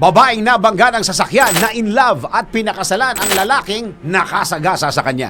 Babaeng nabangga ng sasakyan na in love at pinakasalan ang lalaking nakasagasa sa kanya.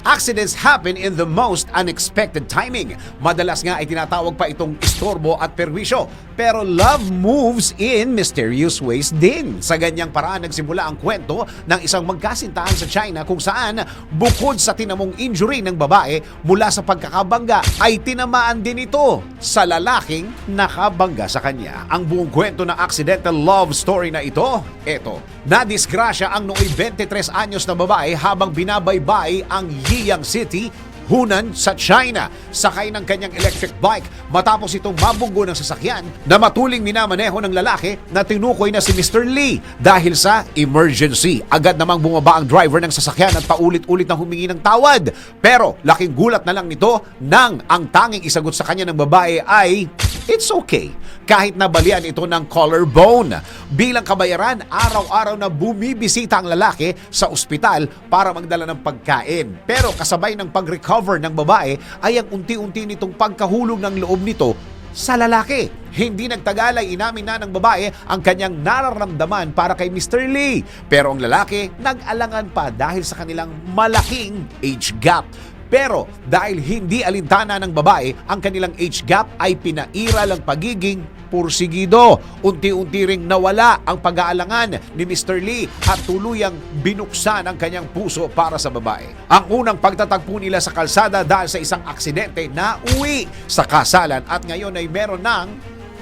Accidents happen in the most unexpected timing. Madalas nga ay tinatawag pa itong istorbo at perwisyo. Pero love moves in mysterious ways din. Sa ganyang paraan nagsimula ang kwento ng isang magkasintahan sa China kung saan bukod sa tinamong injury ng babae mula sa pagkakabangga ay tinamaan din ito sa lalaking nakabangga sa kanya. Ang buong kwento ng accidental love story na ito, eto. Nadisgrasya ang nooy 23 anyos na babae habang binabaybay ang Yiyang City, Hunan sa China. Sakay ng kanyang electric bike matapos itong mabunggo ng sasakyan na matuling minamaneho ng lalaki na tinukoy na si Mr. Lee dahil sa emergency. Agad namang bumaba ang driver ng sasakyan at paulit-ulit na humingi ng tawad. Pero laking gulat na lang nito nang ang tanging isagot sa kanya ng babae ay It's okay. Kahit nabalian ito ng collarbone. Bilang kabayaran, araw-araw na bumibisita ang lalaki sa ospital para magdala ng pagkain. Pero kasabay ng pag-recover ng babae ay ang unti-unti nitong pagkahulog ng loob nito sa lalaki. Hindi nagtagalay inamin na ng babae ang kanyang nararamdaman para kay Mr. Lee. Pero ang lalaki nag-alangan pa dahil sa kanilang malaking age gap. Pero dahil hindi alintana ng babae, ang kanilang age gap ay pinairal ang pagiging pursigido. Unti-unti ring nawala ang pag-aalangan ni Mr. Lee at tuluyang binuksan ang kanyang puso para sa babae. Ang unang pagtatagpo nila sa kalsada dahil sa isang aksidente na uwi sa kasalan at ngayon ay meron ng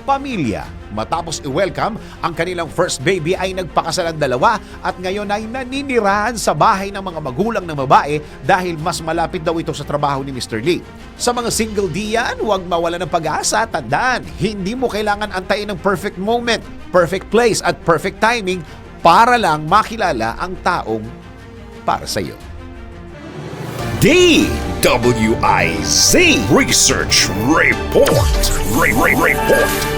pamilya. Matapos i-welcome, ang kanilang first baby ay nagpakasal ang dalawa at ngayon ay naninirahan sa bahay ng mga magulang ng babae dahil mas malapit daw ito sa trabaho ni Mr. Lee. Sa mga single diyan, huwag mawala ng pag-asa. Tandaan, hindi mo kailangan antayin ng perfect moment, perfect place at perfect timing para lang makilala ang taong para sa iyo. DWIZ Research Report. Re- Re- Report.